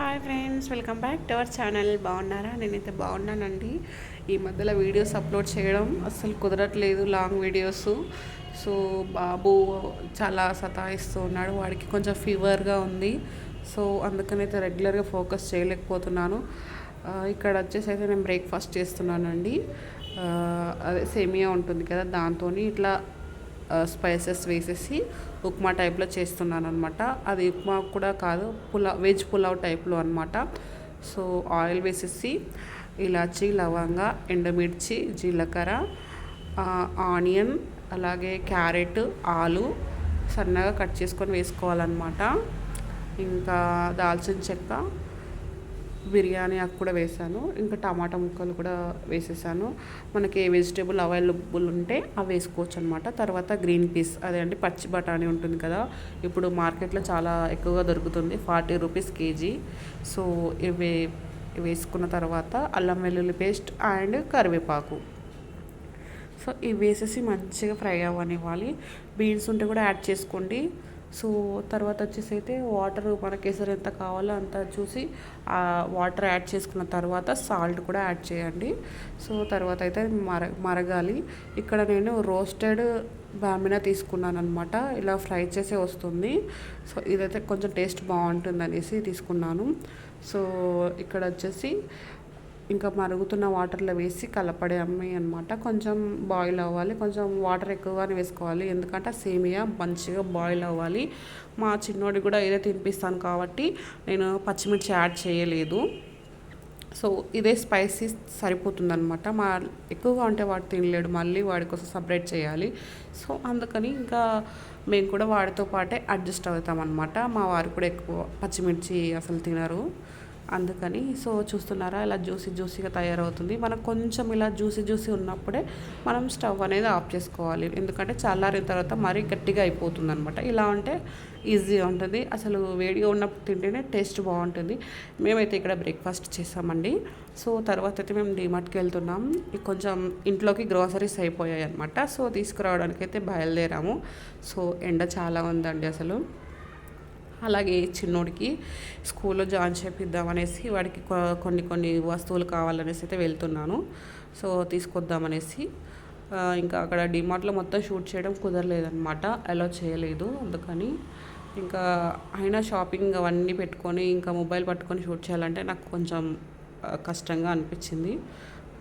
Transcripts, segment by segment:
Hi friends welcome back to our channel. బాగున్నారా? నేనైతే బాగున్నానండి. ఈ మధ్యలో వీడియోస్ అప్లోడ్ చేయడం అస్సలు కుదరట్లేదు లాంగ్ వీడియోస్. సో బాబు చాలా సతాయిస్తూ ఉన్నాడు. వాడికి కొంచెం ఫీవర్గా ఉంది. సో అందుకనైతే రెగ్యులర్గా ఫోకస్ చేయలేకపోతున్నాను. ఇక్కడ వచ్చేసి అయితే నేను బ్రేక్ఫాస్ట్ చేస్తున్నానండి. అదే సేమియా ఉంటుంది కదా దాంతో ఇట్లా స్పైసెస్ వేసేసి ఉప్మా టైప్లో చేస్తున్నాను అనమాట అది ఉప్మా కూడా కాదు పులావ్ వెజ్ పులావ్ టైప్లో అనమాట సో ఆయిల్ వేసేసి ఇలాచి లవంగ ఎండుమిర్చి జీలకర్ర ఆనియన్ అలాగే క్యారెట్ ఆలు సన్నగా కట్ చేసుకొని వేసుకోవాలన్నమాట. ఇంకా దాల్చిన చెక్క బిర్యానీ ఆకు కూడా వేసాను. ఇంకా టమాటా ముక్కలు కూడా వేసేసాను. మనకి ఏ వెజిటేబుల్ అవైలబుల్ ఉంటే అవి వేసుకోవచ్చు అనమాట తర్వాత గ్రీన్ పీస్ అదే అండి పచ్చి బఠానీ ఉంటుంది కదా ఇప్పుడు మార్కెట్లో చాలా ఎక్కువగా దొరుకుతుంది ఫార్టీ రూపీస్ కేజీ. సో ఇవి వేసుకున్న తర్వాత అల్లం వెల్లుల్లి పేస్ట్ అండ్ కరివేపాకు. సో ఇవి వేసేసి మంచిగా ఫ్రై అవ్వనివ్వాలి. బీన్స్ ఉంటే కూడా యాడ్ చేసుకోండి. సో తర్వాత వచ్చేసి అయితే వాటర్ మన కేసరి ఎంత కావాలో అంత చూసి ఆ వాటర్ యాడ్ చేసుకున్న తర్వాత సాల్ట్ కూడా యాడ్ చేయండి. సో తర్వాత అయితే మర మరగాలి. ఇక్కడ నేను రోస్టెడ్ బామినా తీసుకున్నాను అనమాట ఇలా ఫ్రై చేసే వస్తుంది. సో ఇదైతే కొంచెం టేస్ట్ బాగుంటుంది అనేసి తీసుకున్నాను. సో ఇక్కడ వచ్చేసి ఇంకా మరుగుతున్న వాటర్లో వేసి కలపడమే అనమాట కొంచెం బాయిల్ అవ్వాలి. కొంచెం వాటర్ ఎక్కువగానే వేసుకోవాలి. ఎందుకంటే సేమియా మంచిగా బాయిల్ అవ్వాలి. మా చిన్నోడికి కూడా ఇదే తినిపిస్తాను కాబట్టి నేను పచ్చిమిర్చి యాడ్ చేయలేదు. సో ఇదే స్పైసీ సరిపోతుందనమాట మా ఎక్కువగా ఉంటే వాడు తినలేడు. మళ్ళీ వాడి కోసం సపరేట్ చేయాలి. సో అందుకని ఇంకా మేము కూడా వాడితో పాటే అడ్జస్ట్ అవుతామన్నమాట. మా వారు కూడా ఎక్కువ పచ్చిమిర్చి అసలు తినరు. అందుకని సో చూస్తున్నారా ఇలా జ్యూసీ జ్యూసీగా తయారవుతుంది. మనకు కొంచెం ఇలా జ్యూసీ జ్యూసీ ఉన్నప్పుడే మనం స్టవ్ అనేది ఆఫ్ చేసుకోవాలి. ఎందుకంటే చల్లారిన తర్వాత మరీ గట్టిగా అయిపోతుంది అనమాట ఇలా ఉంటే ఈజీగా ఉంటుంది. అసలు వేడిగా ఉన్నప్పుడు తింటేనే టేస్ట్ బాగుంటుంది. మేమైతే ఇక్కడ బ్రేక్ఫాస్ట్ చేసామండి. సో తర్వాత అయితే మేము డిమార్ట్కి వెళ్తున్నాం. కొంచెం ఇంట్లోకి గ్రోసరీస్ అయిపోయాయి అనమాట సో తీసుకురావడానికి అయితే బయలుదేరాము. సో ఎండ చాలా ఉందండి అసలు. అలాగే చిన్నోడికి స్కూల్లో జాయిన్ చేపిద్దామనేసి వాడికి కొన్ని కొన్ని వస్తువులు కావాలనేసి అయితే వెళ్తున్నాను. సో తీసుకొద్దామనేసి ఇంకా అక్కడ డిమార్ట్లో మొత్తం షూట్ చేయడం కుదరలేదనమాట అలో చేయలేదు అందుకని. ఇంకా అయినా షాపింగ్ అవన్నీ పెట్టుకొని ఇంకా మొబైల్ పట్టుకొని షూట్ చేయాలంటే నాకు కొంచెం కష్టంగా అనిపించింది.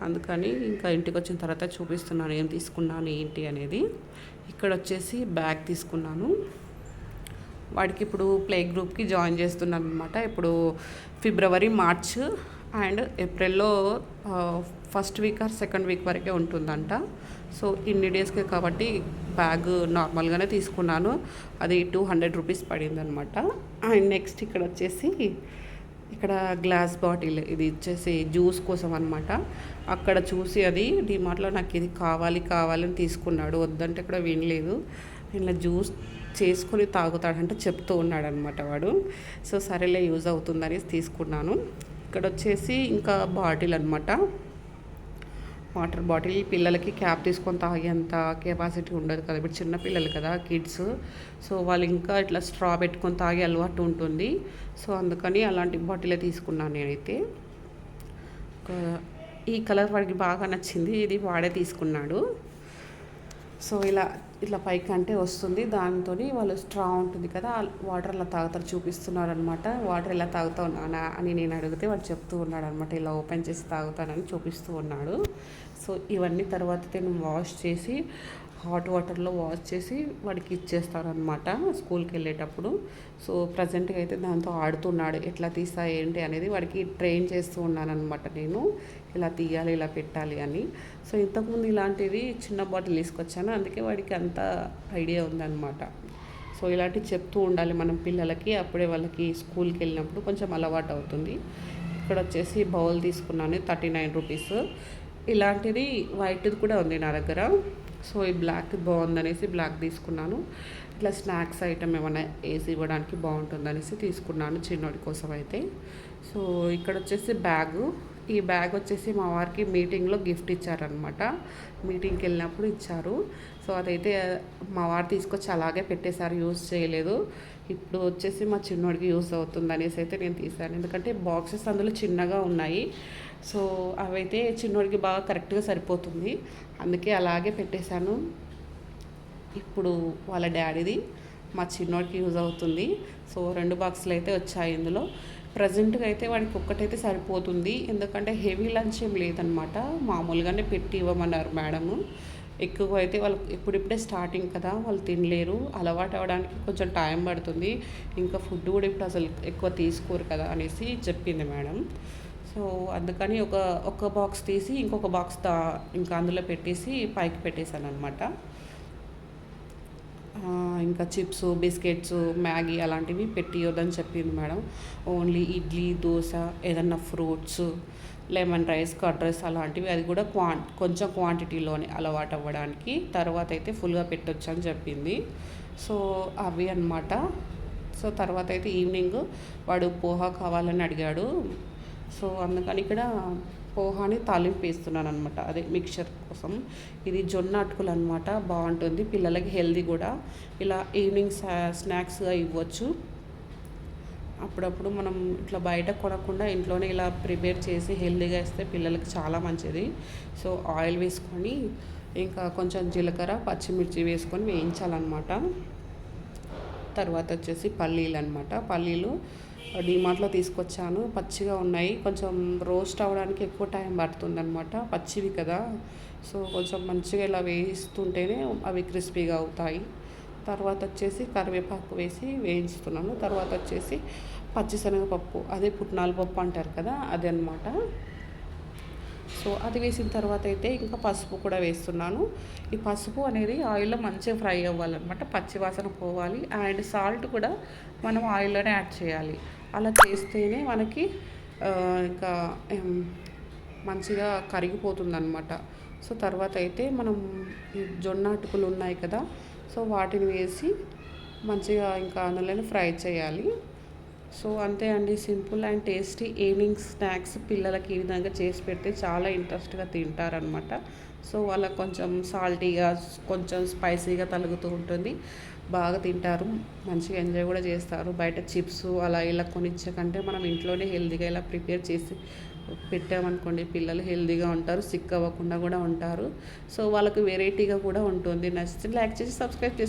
అందుకని ఇంకా ఇంటికి వచ్చిన తర్వాత చూపిస్తున్నాను ఏం తీసుకున్నాను ఏంటి అనేది. ఇక్కడ వచ్చేసి బ్యాగ్ తీసుకున్నాను. వాడికి ఇప్పుడు ప్లే గ్రూప్కి జాయిన్ చేస్తున్నాను అనమాట ఇప్పుడు ఫిబ్రవరి మార్చ్ అండ్ ఏప్రిల్లో first week or second week వరకే ఉంటుందంట. సో ఇన్ని డేస్కే కాబట్టి బ్యాగ్ నార్మల్గానే తీసుకున్నాను. అది టూ హండ్రెడ్ రూపీస్ పడింది అనమాట అండ్ నెక్స్ట్ ఇక్కడ వచ్చేసి ఇక్కడ గ్లాస్ బాటిల్ ఇది వచ్చేసి జ్యూస్ కోసం అనమాట అక్కడ చూసి అది డిమార్ట్లో నాకు ఇది కావాలి కావాలని తీసుకున్నాడు. వద్దంటే కూడా వినలేదు. ఇలా జ్యూస్ చేసుకొని తాగుతాడంటే చెప్తూ ఉన్నాడు అనమాట వాడు. సో సరేలే యూజ్ అవుతుందని తీసుకున్నాను. ఇక్కడ వచ్చేసి ఇంకా బాటిల్ అనమాట వాటర్ బాటిల్. పిల్లలకి క్యాప్ తీసుకొని తాగేంత కెపాసిటీ ఉండదు కదా. ఇప్పుడు చిన్నపిల్లలు కదా కిడ్స్. సో వాళ్ళు ఇంకా ఇట్లా స్ట్రా పెట్టుకొని తాగే అలవాటు ఉంటుంది. సో అందుకని అలాంటి బాటిలే తీసుకున్నాను నేనైతే. ఈ కలర్ వాడికి బాగా నచ్చింది. ఇది వాడే తీసుకున్నాడు. సో ఇలా ఇట్లా పైకి అంటే వస్తుంది. దాంతో వాళ్ళు స్ట్రా ఉంటుంది కదా వాటర్ ఇలా తాగుతారు చూపిస్తున్నారు అనమాట వాటర్ ఇలా తాగుతావు ఉన్నానా అని నేను అడిగితే వాడు చెప్తూ ఉన్నాడు అనమాట ఇలా ఓపెన్ చేసి తాగుతానని చూపిస్తూ ఉన్నాడు. సో ఇవన్నీ తర్వాత నేను వాష్ చేసి హాట్ వాటర్లో వాష్ చేసి వాడికి ఇచ్చేస్తారనమాట స్కూల్కి వెళ్ళేటప్పుడు. సో ప్రజెంట్గా అయితే దాంతో ఆడుతున్నాడు. ఎట్లా తీసా ఏంటి అనేది వాడికి ట్రైన్ చేస్తూ ఉన్నాను అనమాట నేను. ఇలా తీయాలి ఇలా పెట్టాలి అని. సో ఇంతకుముందు ఇలాంటిది చిన్న బాటిల్ తీసుకొచ్చాను. అందుకే వాడికి అంత ఐడియా ఉందన్నమాట. సో ఇలాంటివి చెప్తూ ఉండాలి మనం పిల్లలకి. అప్పుడే వాళ్ళకి స్కూల్కి వెళ్ళినప్పుడు కొంచెం అలవాటు అవుతుంది. ఇక్కడ వచ్చేసి బౌల్ తీసుకున్నాను థర్టీ నైన్ రూపీస్. ఇలాంటిది వైట్ది కూడా ఉంది నా దగ్గర. సో ఈ బ్లాక్ బాగుందనేసి బ్లాక్ తీసుకున్నాను. ఇట్లా స్నాక్స్ ఐటమ్ ఏమైనా వేసి ఇవ్వడానికి బాగుంటుందనేసి తీసుకున్నాను చిన్నోడి కోసం అయితే సో ఇక్కడ వచ్చేసి బ్యాగు. ఈ బ్యాగ్ వచ్చేసి మా వారికి మీటింగ్లో గిఫ్ట్ ఇచ్చారనమాట మీటింగ్కి వెళ్ళినప్పుడు ఇచ్చారు. సో అదైతే మా వారు తీసుకొచ్చి అలాగే పెట్టేశారు. యూస్ చేయలేదు. ఇప్పుడు వచ్చేసి మా చిన్నోడికి యూస్ అవుతుంది అనేసి అయితే నేను తీశాను. ఎందుకంటే బాక్సెస్ అందులో చిన్నగా ఉన్నాయి. సో అవైతే చిన్నోడికి బాగా కరెక్ట్గా సరిపోతుంది. అందుకే అలాగే పెట్టేశాను. ఇప్పుడు వాళ్ళ డాడీది మా చిన్నోడికి యూజ్ అవుతుంది. సో రెండు బాక్సులు అయితే వచ్చాయి ఇందులో. ప్రజెంట్గా అయితే వాడికి ఒక్కటైతే సరిపోతుంది. ఎందుకంటే హెవీ లంచ్ ఏం లేదనమాట మామూలుగానే పెట్టి ఇవ్వమన్నారు మేడము. ఎక్కువ అయితే వాళ్ళు ఇప్పుడిప్పుడే స్టార్టింగ్ కదా వాళ్ళు తినలేరు. అలవాటు అవ్వడానికి కొంచెం టైం పడుతుంది. ఇంకా ఫుడ్ కూడా ఇప్పుడు అసలు ఎక్కువ తీసుకోరు కదా అనేసి చెప్పింది మేడం. సో అందుకని ఒక ఒక బాక్స్ తీసి ఇంకొక బాక్స్ దా ఇంకా అందులో పెట్టేసి పైకి పెట్టేశాను అనమాట ఇంకా చిప్స్ బిస్కెట్స్ మ్యాగీ అలాంటివి పెట్టియొద్దని చెప్పింది మేడం. ఓన్లీ ఇడ్లీ దోశ ఏదన్నా fruits lemon rice curd rice అలాంటివి అది కూడా క్వాన్ కొంచెం క్వాంటిటీలోనే అలవాటు అవ్వడానికి తర్వాత అయితే ఫుల్గా పెట్టొచ్చు అని చెప్పింది. సో అవి అనమాట సో తర్వాత అయితే ఈవినింగ్ వాడు పోహా కావాలని అడిగాడు. సో అందుకని ఇక్కడ పోహాని తాలింపు వేస్తున్నాను అనమాట అదే మిక్చర్ కోసం. ఇది జొన్న అటుకులు అనమాట బాగుంటుంది. పిల్లలకి హెల్దీ కూడా. ఇలా ఈవినింగ్ స్నాక్స్గా ఇవ్వచ్చు. అప్పుడప్పుడు మనం ఇట్లా బయట కొనకుండా ఇంట్లోనే ఇలా ప్రిపేర్ చేసి హెల్దీగా ఇస్తే పిల్లలకి చాలా మంచిది. సో ఆయిల్ వేసుకొని ఇంకా కొంచెం జీలకర్ర పచ్చిమిర్చి వేసుకొని వేయించాలన్నమాట. తర్వాత వచ్చేసి పల్లీలు అనమాట పల్లీలు డిమార్ట్లో తీసుకొచ్చాను. పచ్చిగా ఉన్నాయి. కొంచెం రోస్ట్ అవ్వడానికి ఎక్కువ టైం పడుతుందనమాట పచ్చివి కదా. సో కొంచెం మంచిగా ఇలా వేయిస్తుంటేనే అవి క్రిస్పీగా అవుతాయి. తర్వాత వచ్చేసి కరివేపాకు వేసి వేయించుతున్నాను. తర్వాత వచ్చేసి పచ్చిశనగపప్పు. అదే పుట్నాల పప్పు అంటారు కదా అదనమాట సో అది వేసిన తర్వాత అయితే ఇంకా పసుపు కూడా వేస్తున్నాను. ఈ పసుపు అనేది ఆయిల్లో మంచిగా ఫ్రై అవ్వాలన్నమాట. పచ్చివాసన పోవాలి. అండ్ సాల్ట్ కూడా మనం ఆయిల్లోనే యాడ్ చేయాలి. అలా చేస్తేనే మనకి ఇంకా మంచిగా కరిగిపోతుందన్నమాట. సో తర్వాత అయితే మనం జొన్న అటుకులు ఉన్నాయి కదా సో వాటిని వేసి మంచిగా ఇంకా అందులోనే ఫ్రై చేయాలి. సో అంతే అండి simple and tasty evening snacks పిల్లలకి ఈ విధంగా చేసి పెడితే చాలా ఇంట్రెస్ట్గా తింటారనమాట సో వాళ్ళకి కొంచెం సాల్టీగా కొంచెం స్పైసీగా తలుగుతూ ఉంటుంది. బాగా తింటారు మంచిగా ఎంజాయ్ కూడా చేస్తారు. బయట చిప్స్ అలా ఇలా కొనిచ్చకంటే మనం ఇంట్లోనే హెల్తీగా ఇలా ప్రిపేర్ చేసి పెట్టామనుకోండి పిల్లలు హెల్తీగా ఉంటారు సిక్ అవ్వకుండా కూడా ఉంటారు. సో వాళ్ళకి వెరైటీగా కూడా ఉంటుంది. నచ్చితే లైక్ చేసి సబ్స్క్రైబ్ చేసి